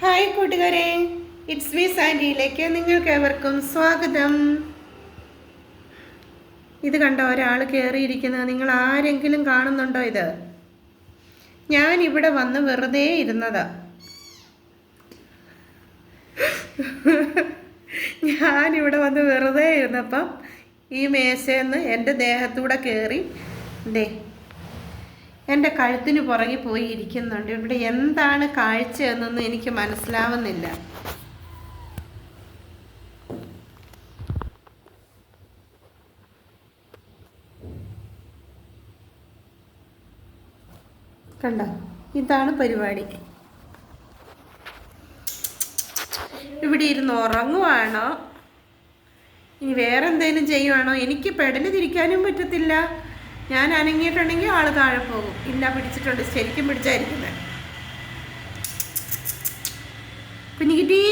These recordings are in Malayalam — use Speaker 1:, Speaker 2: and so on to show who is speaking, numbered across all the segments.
Speaker 1: ഹായ് കൂട്ടുകാരെ. ഇറ്റ്സ് മീ സാൻഡിയിലേക്ക് നിങ്ങൾക്ക് ഏവർക്കും സ്വാഗതം. ഇത് കണ്ട ഒരാൾ കയറിയിരിക്കുന്നത് നിങ്ങൾ ആരെങ്കിലും കാണുന്നുണ്ടോ ഇത്? ഞാൻ ഇവിടെ വന്ന് വെറുതെ ഇരുന്നതാ. ഇവിടെ വന്ന് വെറുതെ ഇരുന്നപ്പം ഈ മേശയെന്ന് എന്റെ ദേഹത്തൂടെ കയറി ദേ എന്റെ കഴുത്തിന് പുറകെ പോയി ഇരിക്കുന്നുണ്ട്. ഇവിടെ എന്താണ് കാഴ്ച എന്നൊന്നും എനിക്ക് മനസ്സിലാവുന്നില്ല. കണ്ട? ഇതാണ് പരിപാടി. ഇവിടെ ഇരുന്ന് ഉറങ്ങുവാണോ? ഇനി വേറെ എന്തെങ്കിലും ചെയ്യുവാണോ? എനിക്ക് പെടൽ തിരിക്കാനും പറ്റത്തില്ല. ഞാൻ അനങ്ങിയിട്ടുണ്ടെങ്കിൽ ആൾ താഴെ പോകും. ഇല്ല പിടിച്ചിട്ടുണ്ട്. ശരിക്കും പിടിച്ചായിരിക്കുന്നത്. കുഞ്ഞു കിട്ടി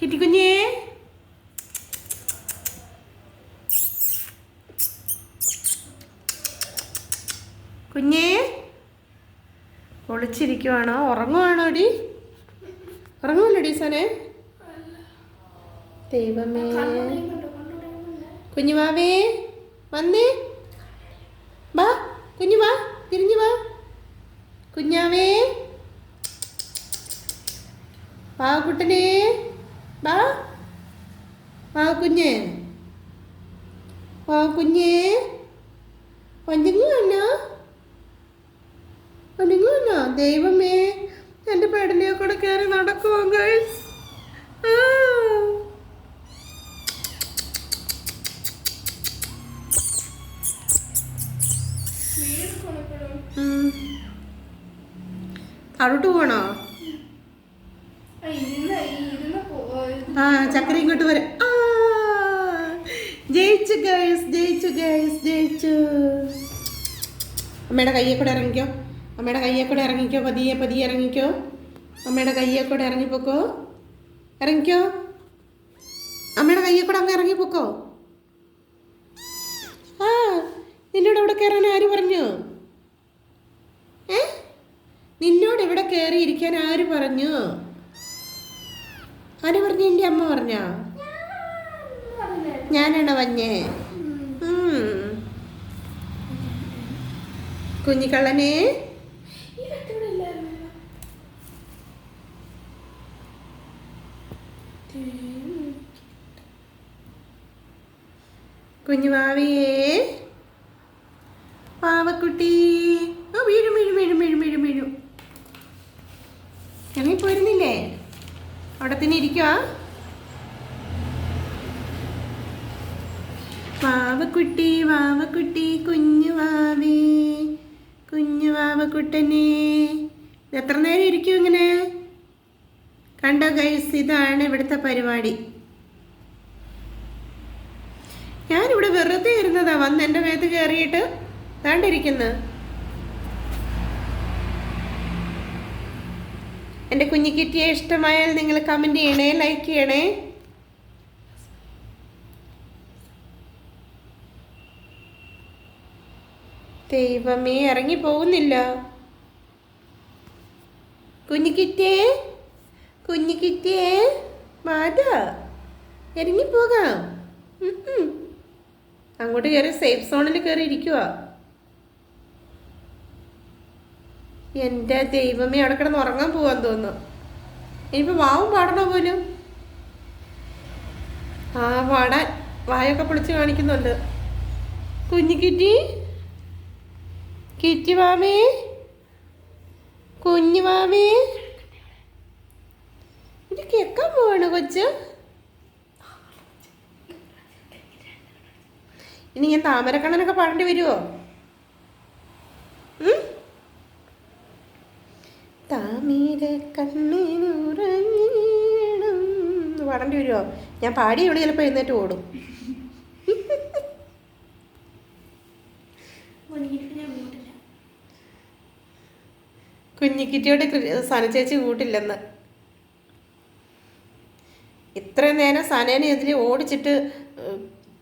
Speaker 1: കിട്ടി കുഞ്ഞേ? കുഞ്ഞേ ഒളിച്ചിരിക്കുവാണോ ഉറങ്ങുവാണോ ഡി ഉറങ്ങുമല്ലോ സനെ ദൈവമേ. കുഞ്ഞുവാവേ വന്നേ. വാ കുഞ്ഞു വാ തിരിഞ്ഞു വാ. കുഞ്ഞാവേ. കുട്ടനെ വാ. വാ കുഞ്ഞേ. ഒഞ്ചങ്ങി വന്നോ? ഒഞ്ചങ്ങി വന്നോ? ദൈവമേ എന്റെ പെടലിയെ കൂടെ കയറി നടക്കുമോ ഗൈസ് ആ ഉം. താഴോട്ട് പോകണോ ആ ചക്കര ഇങ്ങോട്ട് വരെ. ആ, ജയിച്ചു ഗൈസ് ജയിച്ചു ഗൈസ് ജയിച്ചു. അമ്മയുടെ കയ്യെ കൂടെ ഇറങ്ങിക്കോ. അമ്മയുടെ കയ്യെ കൂടെ ഇറങ്ങിക്കോ പതിയെ പതിയെ ഇറങ്ങിക്കോ. അമ്മയുടെ കയ്യെ കൂടെ ഇറങ്ങിപ്പോക്കോ ഇറങ്ങിക്കോ. അമ്മയുടെ കയ്യെ കൂടെ അങ്ങ് ഇറങ്ങിപ്പോക്കോ ആ നിന്നോട് അവിടെ കയറാൻ ആര് പറഞ്ഞു? ഏ? നിന്നോട് ഇവിടെ കയറിയിരിക്കാൻ ആര് പറഞ്ഞു? ആര് പറഞ്ഞു? എന്റെ അമ്മ പറഞ്ഞ? ഞാനാണ് വഞ്ഞേ. കുഞ്ഞിക്കള്ളനെ? കുഞ്ഞുവാവിയേ പാവക്കുട്ടി. തന്നെ ഇരിക്കുക വാവക്കുട്ടി വാവക്കുട്ടി കുഞ്ഞു വാവേ കുഞ്ഞു വാവക്കുട്ടനെ. എത്ര നേരം ഇരിക്കും ഇങ്ങനെ? കണ്ടോ ഗൈസ് ഇതാണ് ഇവിടുത്തെ പരിപാടി. ഞാനിവിടെ വെറുതെ ഇരുന്നതാ വന്ന് എന്റെ മേത്ത് കയറിയിട്ട് താണ്ടിരിക്കുന്നു എന്റെ കുഞ്ഞിക്കിറ്റിയെ ഇഷ്ടമായാൽ നിങ്ങൾ കമന്റ് ചെയ്യണേ ലൈക്ക് ചെയ്യണേ. ദൈവമേ ഇറങ്ങി പോകുന്നില്ല. കുഞ്ഞിക്കിറ്റേ കുഞ്ഞിക്കിറ്റേ മാതാ ഇറങ്ങി പോകാം. ഉം ഉം. അങ്ങോട്ട് കയറി സേഫ് സോണിൽ കയറി ഇരിക്കുക എന്റെ ദൈവമേ അവിടെ കിടന്ന് ഉറങ്ങാൻ പോവാൻ തോന്നുന്നു. ഇനിയിപ്പോൾ വാവും പാടണോ പോലും? ആ പാടാൻ വായൊക്കെ പൊളിച്ച് കാണിക്കുന്നുണ്ട്. കുഞ്ഞു കിറ്റി? കിറ്റി മാമേ? കുഞ്ഞു മാമേ? ഇത് കേൾക്കാൻ പോവാണ് കൊച്ച്. ഇനി ഞാൻ താമരക്കണ്ണനൊക്കെ പാടേണ്ടി വരുമോ താമര കണ്ണിനുറങ്ങണം. പാടേണ്ടി വരുമോ ഞാൻ പാടി ഇവിടെ ചിലപ്പോൾ എഴുന്നേറ്റ് ഓടും. കുഞ്ഞിക്കിറ്റിയോട് സനച്ചേച്ചി കൂട്ടില്ലെന്ന്. ഇത്ര നേരം സനേനെ എതിരെ ഓടിച്ചിട്ട്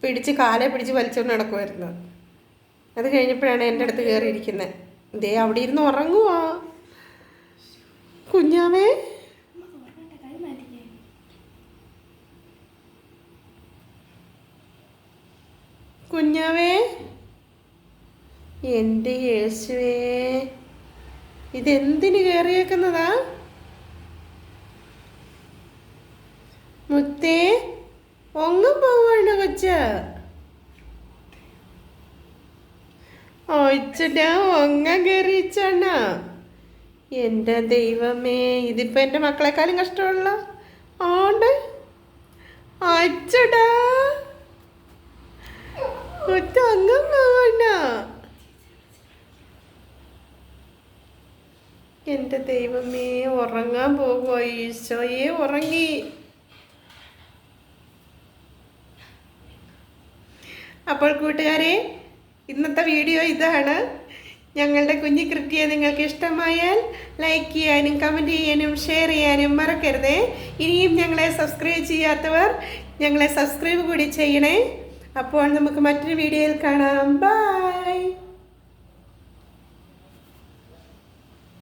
Speaker 1: പിടിച്ച് കാലെ പിടിച്ച് വലിച്ചുകൊണ്ട് നടക്കുമായിരുന്നു അത് കഴിഞ്ഞപ്പോഴാണ് എന്റെ അടുത്ത് കയറിയിരിക്കുന്നത് ദേ അവിടെ ഇരുന്ന് ഉറങ്ങുവാ. കുഞ്ഞാവേ. കുഞ്ഞാവേ. എന്റെ യേശുവേ. ഇതെന്തിന് കയറിയേക്കുന്നതാ? മുത്തേ ഒങ്ങും പോവാണ് കൊച്ച? ഒച്ചടാ ഒങ്ങ കയറിച്ചണ്ണ എന്റെ ദൈവമേ ഇതിപ്പോൾ എന്റെ മക്കളെക്കാളും കഷ്ടമുള്ള ആണ്ട്. അച്ചടാ. ഒറ്റ എന്റെ ദൈവമേ ഉറങ്ങാൻ പോകുമോ ഈശോയെ ഉറങ്ങി. അപ്പോൾ കൂട്ടുകാരെ ഇന്നത്തെ വീഡിയോ ഇതാണ്. ഞങ്ങളുടെ കുഞ്ഞി കൃത്യ നിങ്ങൾക്ക് ഇഷ്ടമായാൽ ലൈക്ക് ചെയ്യാനും കമന്റ് ചെയ്യാനും ഷെയർ ചെയ്യാനും മറക്കരുതേ. ഇനിയും ഞങ്ങളെ സബ്സ്ക്രൈബ് ചെയ്യാത്തവർ ഞങ്ങളെ സബ്സ്ക്രൈബ് കൂടി ചെയ്യണേ. അപ്പോൾ നമുക്ക് മറ്റൊരു വീഡിയോയിൽ കാണാം. ബൈ